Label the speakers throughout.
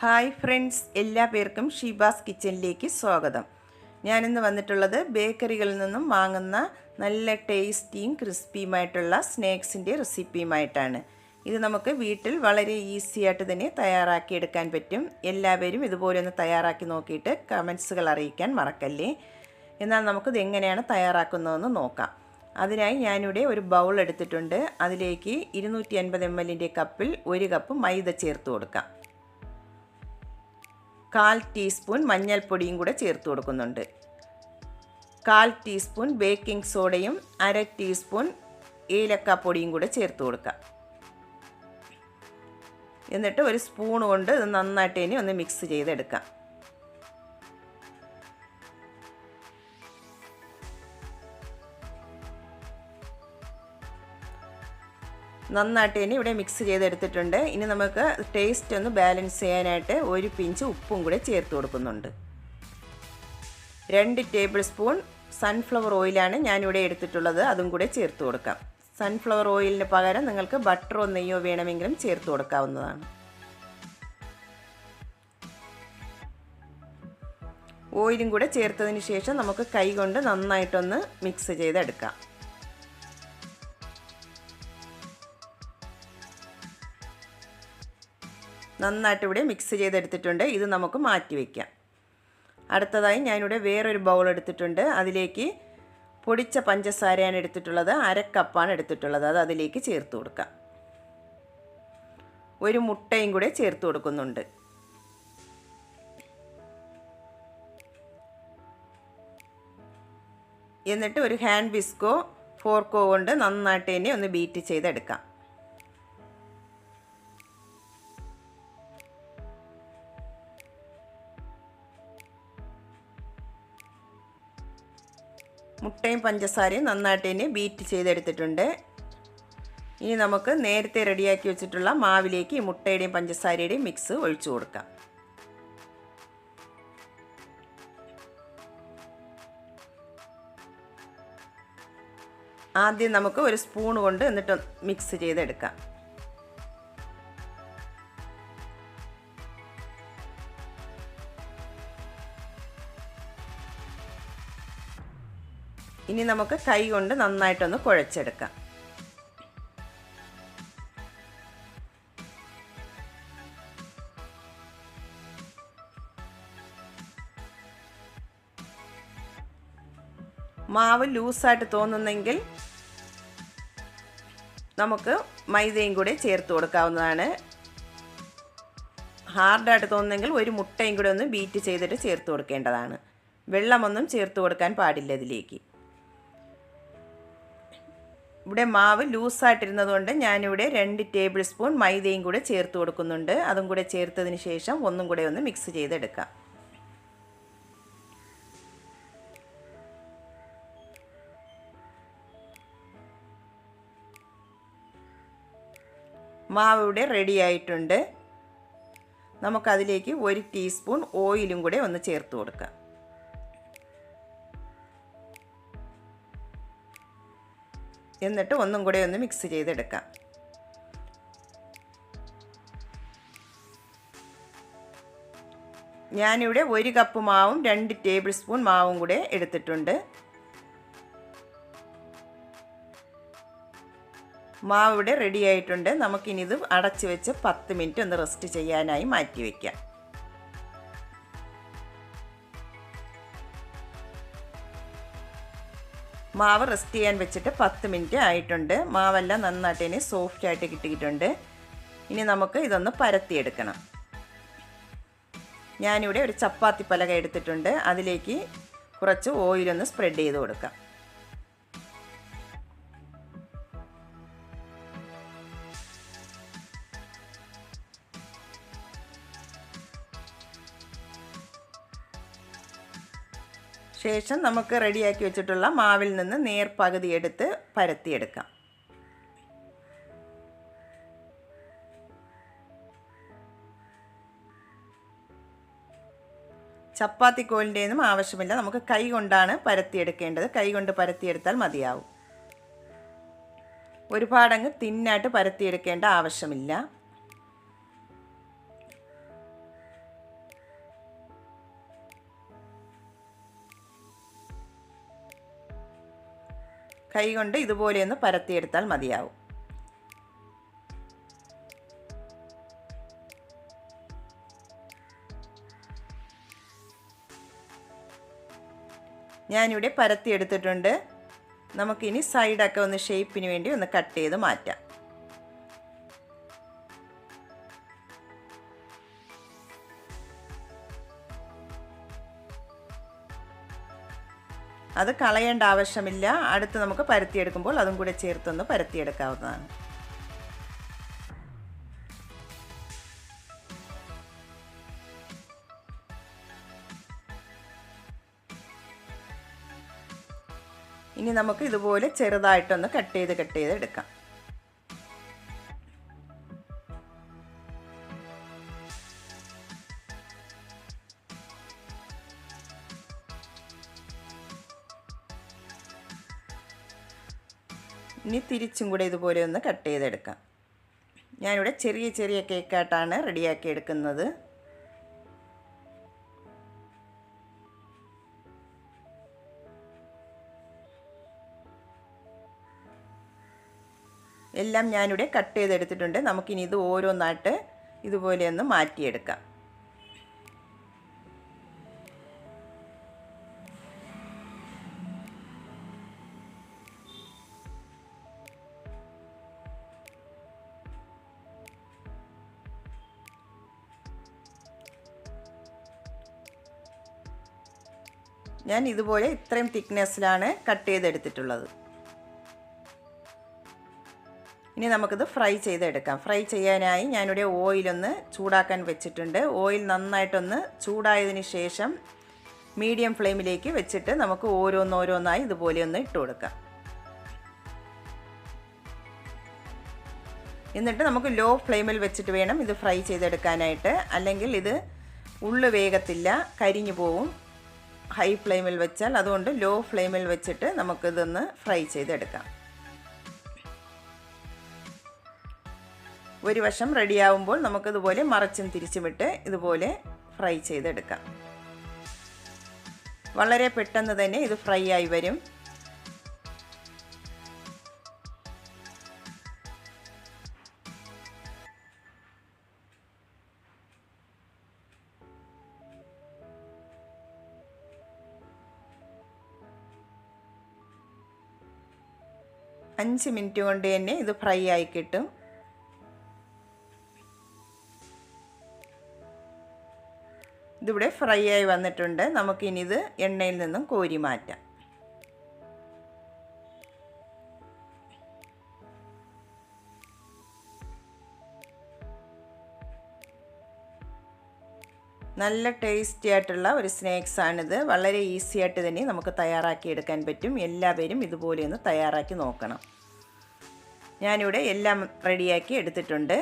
Speaker 1: Hi friends എല്ലാ പേർക്കും ഷീബാസ് കിച്ചണിലേക്ക് സ്വാഗതം. ഞാനിന്ന് വന്നിട്ടുള്ളത് ബേക്കറികളിൽ നിന്നും വാങ്ങുന്ന നല്ല ടേസ്റ്റിയും ക്രിസ്പിയുമായിട്ടുള്ള സ്നാക്സിന്റെ റെസിപ്പിയുമായിട്ടാണ്. ഇത് നമുക്ക് വീട്ടിൽ വളരെ ഈസി ആയിട്ട് തന്നെ തയ്യാറാക്കിയെടുക്കാൻ പറ്റും. എല്ലാവരും ഇതുപോലെ ഒന്ന് തയ്യാറാക്കി നോക്കിയിട്ട് കമൻസുകൾ അറിയിക്കാൻ മറക്കല്ലേ? എന്നാൽ നമുക്കിത് എങ്ങനെയാണ് തയ്യാറാക്കുന്നതെന്ന് നോക്കാം. അതിനായി ഞാനിവിടെ ഒരു ബൗൾ എടുത്തിട്ടുണ്ട്. അതിലേക്ക് ഇരുന്നൂറ്റി അൻപത് എം എല്ലിന്റെ കപ്പിൽ ഒരു കപ്പ് മൈദ ചേർത്ത് കൊടുക്കാം. കാൽ ടീസ്പൂൺ മഞ്ഞൾപ്പൊടിയും കൂടെ ചേർത്ത് കൊടുക്കുന്നുണ്ട്. കാൽ ടീസ്പൂൺ ബേക്കിംഗ് സോഡയും അര ടീസ്പൂൺ ഏലക്കാപ്പൊടിയും കൂടെ ചേർത്ത് കൊടുക്കുക. എന്നിട്ട് ഒരു സ്പൂൺ കൊണ്ട് ഇത് നന്നായിട്ട് ഇനി ഒന്ന് മിക്സ് ചെയ്തെടുക്കാം. നന്നായിട്ട് ഇനി ഇവിടെ മിക്സ് ചെയ്തെടുത്തിട്ടുണ്ട്. ഇനി നമുക്ക് ടേസ്റ്റ് ഒന്ന് ബാലൻസ് ചെയ്യാനായിട്ട് ഒരു പിഞ്ച് ഉപ്പും കൂടെ ചേർത്ത് കൊടുക്കുന്നുണ്ട്. രണ്ട് ടേബിൾ സ്പൂൺ സൺഫ്ലവർ ഓയിലാണ് ഞാനിവിടെ എടുത്തിട്ടുള്ളത്. അതും കൂടെ ചേർത്ത് കൊടുക്കാം. സൺഫ്ലവർ ഓയിലിന് പകരം നിങ്ങൾക്ക് ബട്ടറോ നെയ്യോ വേണമെങ്കിലും ചേർത്ത് കൊടുക്കാവുന്നതാണ്. ഓയിലും കൂടെ ചേർത്തതിന് ശേഷം നമുക്ക് കൈകൊണ്ട് നന്നായിട്ടൊന്ന് മിക്സ് ചെയ്തെടുക്കാം. നന്നായിട്ട് ഇവിടെ മിക്സ് ചെയ്തെടുത്തിട്ടുണ്ട്. ഇത് നമുക്ക് മാറ്റി വയ്ക്കാം അടുത്തതായി ഞാനിവിടെ വേറൊരു ബൗൾ എടുത്തിട്ടുണ്ട്. അതിലേക്ക് പൊടിച്ച പഞ്ചസാരയാണ് എടുത്തിട്ടുള്ളത്. അരക്കപ്പാണ് എടുത്തിട്ടുള്ളത്. അത് അതിലേക്ക് ചേർത്ത് കൊടുക്കാം. ഒരു മുട്ടയും കൂടെ ചേർത്ത് കൊടുക്കുന്നുണ്ട്. എന്നിട്ട് ഒരു ഹാൻഡ് വിസ്കോ ഫോർക്കോ കൊണ്ട് നന്നായിട്ട് തന്നെ ഒന്ന് ബീറ്റ് ചെയ്തെടുക്കാം. മുട്ടയും പഞ്ചസാരയും നന്നായിട്ട് ഇനി ബീറ്റ് ചെയ്തെടുത്തിട്ടുണ്ട്. ഇനി നമുക്ക് നേരത്തെ റെഡിയാക്കി വെച്ചിട്ടുള്ള മാവിലേക്ക് ഈ മുട്ടയുടെയും പഞ്ചസാരയുടെയും മിക്സ് ഒഴിച്ചു കൊടുക്കാം. ആദ്യം നമുക്ക് ഒരു സ്പൂൺ കൊണ്ട് എന്നിട്ട് മിക്സ് ചെയ്തെടുക്കാം. ഇനി നമുക്ക് കൈ കൊണ്ട് നന്നായിട്ടൊന്ന് കുഴച്ചെടുക്കാം. മാവ് ലൂസായിട്ട് തോന്നുന്നെങ്കിൽ നമുക്ക് മൈദയും കൂടെ ചേർത്ത് കൊടുക്കാവുന്നതാണ്. ഹാർഡായിട്ട് തോന്നുന്നെങ്കിൽ ഒരു മുട്ടയും കൂടെ ഒന്ന് ബീറ്റ് ചെയ്തിട്ട് ചേർത്ത് കൊടുക്കേണ്ടതാണ്. വെള്ളമൊന്നും ചേർത്ത് കൊടുക്കാൻ പാടില്ല ഇതിലേക്ക്. ഇവിടെ മാവ് ലൂസായിട്ടിരുന്നത് കൊണ്ട് ഞാനിവിടെ രണ്ട് ടേബിൾ സ്പൂൺ മൈദയും കൂടെ ചേർത്ത് കൊടുക്കുന്നുണ്ട്. അതും കൂടെ ചേർത്തതിന് ശേഷം ഒന്നും കൂടെ ഒന്ന് മിക്സ് ചെയ്തെടുക്കാം. മാവ് ഇവിടെ റെഡി ആയിട്ടുണ്ട്. നമുക്കതിലേക്ക് ഒരു ടീസ്പൂൺ ഓയിലും കൂടെ ഒന്ന് ചേർത്ത് കൊടുക്കാം. എന്നിട്ട് ഒന്നും കൂടെ ഒന്ന് മിക്സ് ചെയ്തെടുക്കാം. ഞാനിവിടെ ഒരു കപ്പ് മാവും രണ്ട് ടേബിൾ സ്പൂൺ മാവും കൂടെ എടുത്തിട്ടുണ്ട്. മാവ് ഇവിടെ റെഡിയായിട്ടുണ്ട് നമുക്കിനിത് അടച്ചു വെച്ച് പത്ത് മിനിറ്റ് ഒന്ന് റെസ്റ്റ് ചെയ്യാനായി മാറ്റി വയ്ക്കാം മാവ് റെസ്റ്റ് ചെയ്യാൻ വെച്ചിട്ട് പത്ത് മിനിറ്റ് ആയിട്ടുണ്ട്. മാവെല്ലാം നന്നായിട്ട് ഇനി സോഫ്റ്റ് ആയിട്ട് കിട്ടിയിട്ടുണ്ട്. ഇനി നമുക്ക് ഇതൊന്ന് പരത്തിയെടുക്കണം. ഞാനിവിടെ ഒരു ചപ്പാത്തി പലക എടുത്തിട്ടുണ്ട്. അതിലേക്ക് കുറച്ച് ഓയിലൊന്ന് സ്പ്രെഡ് ചെയ്ത് കൊടുക്കാം. ശേഷം നമുക്ക് റെഡിയാക്കി വെച്ചിട്ടുള്ള മാവിൽ നിന്ന് നേർ പകുതി എടുത്ത് പരത്തിയെടുക്കാം. ചപ്പാത്തി കോലിന്റെയൊന്നും ആവശ്യമില്ല. നമുക്ക് കൈ കൊണ്ടാണ് പരത്തിയെടുക്കേണ്ടത്. കൈ കൊണ്ട് പരത്തിയെടുത്താൽ മതിയാവും. ഒരുപാടങ്ങ് തിന്നായിട്ട് പരത്തിയെടുക്കേണ്ട ആവശ്യമില്ല. കൈ കൊണ്ട് ഇതുപോലെ ഒന്ന് പരത്തിയെടുത്താൽ മതിയാവും. ഞാനിവിടെ പരത്തിയെടുത്തിട്ടുണ്ട്. നമുക്കിനി സൈഡൊക്കെ ഒന്ന് ഷേപ്പിന് വേണ്ടി ഒന്ന് കട്ട് ചെയ്ത് മാറ്റാം. അത് കളയേണ്ട ആവശ്യമില്ല. അടുത്ത് നമുക്ക് പരത്തിയെടുക്കുമ്പോൾ അതും കൂടെ ചേർത്തൊന്ന് പരത്തിയെടുക്കാവുന്നതാണ് ഇനി നമുക്ക് ഇതുപോലെ ചെറുതായിട്ടൊന്ന് കട്ട് ചെയ്ത് കട്ട് ചെയ്ത് എടുക്കാം. ഇനി തിരിച്ചും കൂടെ ഇതുപോലെ ഒന്ന് കട്ട് ചെയ്തെടുക്കാം. ഞാനിവിടെ ചെറിയ ചെറിയ കേക്കായിട്ടാണ് റെഡിയാക്കി എടുക്കുന്നത്. എല്ലാം ഞാനിവിടെ കട്ട് ചെയ്തെടുത്തിട്ടുണ്ട്. നമുക്കിനി ഇത് ഓരോന്നായിട്ട് ഇതുപോലെ ഒന്ന് മാറ്റിയെടുക്കാം. ഞാൻ ഇതുപോലെ ഇത്രയും തിക്നെസ്സിലാണ് കട്ട് ചെയ്തെടുത്തിട്ടുള്ളത്. ഇനി നമുക്കിത് ഫ്രൈ ചെയ്തെടുക്കാം. ഫ്രൈ ചെയ്യാനായി ഞാനിവിടെ ഓയിലൊന്ന് ചൂടാക്കാൻ വെച്ചിട്ടുണ്ട്. ഓയിൽ നന്നായിട്ടൊന്ന് ചൂടായതിന് ശേഷം മീഡിയം ഫ്ലെയിമിലേക്ക് വെച്ചിട്ട് നമുക്ക് ഓരോന്നോരോന്നായി ഇതുപോലെ ഒന്ന് ഇട്ട് കൊടുക്കാം. എന്നിട്ട് നമുക്ക് ലോ ഫ്ലെയിമിൽ വെച്ചിട്ട് വേണം ഇത് ഫ്രൈ ചെയ്തെടുക്കാനായിട്ട്. അല്ലെങ്കിൽ ഇത് ഉള്ളു വേഗത്തില്ല കരിഞ്ഞു പോവും. ഹൈ ഫ്ലെയിമിൽ വെച്ചാൽ അതുകൊണ്ട് ലോ ഫ്ലെയിമിൽ വെച്ചിട്ട് നമുക്കിതൊന്ന് ഫ്രൈ ചെയ്തെടുക്കാം. ഒരു വശം റെഡിയാവുമ്പോൾ നമുക്കിതുപോലെ മറച്ചും തിരിച്ചുമിട്ട് ഇതുപോലെ ഫ്രൈ ചെയ്തെടുക്കാം. വളരെ പെട്ടെന്ന് തന്നെ ഇത് ഫ്രൈ ആയി വരും. അഞ്ച് മിനിറ്റ് കൊണ്ട് തന്നെ ഇത് ഫ്രൈ ആയി കിട്ടും. ഇതിവിടെ ഫ്രൈ ആയി വന്നിട്ടുണ്ട്. നമുക്കിനി ഇത് എണ്ണയിൽ നിന്നും കോരി മാറ്റാം. നല്ല ടേസ്റ്റി ആയിട്ടുള്ള ഒരു സ്നാക്സ് ആണിത്. വളരെ ഈസി ആയിട്ട് തന്നെ നമുക്ക് തയ്യാറാക്കി എടുക്കാൻ പറ്റും. എല്ലാവരും ഇതുപോലെ ഒന്ന് തയ്യാറാക്കി നോക്കണം. ഞാനിവിടെ എല്ലാം റെഡിയാക്കി എടുത്തിട്ടുണ്ട്.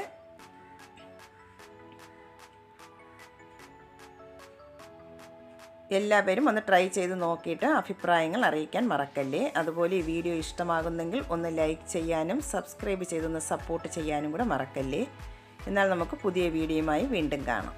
Speaker 1: എല്ലാവരും ഒന്ന് ട്രൈ ചെയ്ത് നോക്കിയിട്ട് അഭിപ്രായങ്ങൾ അറിയിക്കാൻ മറക്കല്ലേ? അതുപോലെ ഈ വീഡിയോ ഇഷ്ടമാകുന്നെങ്കിൽ ഒന്ന് ലൈക്ക് ചെയ്യാനും സബ്സ്ക്രൈബ് ചെയ്തൊന്ന് സപ്പോർട്ട് ചെയ്യാനും കൂടെ മറക്കല്ലേ? എന്നാൽ നമുക്ക് പുതിയ വീഡിയോയുമായി വീണ്ടും കാണാം.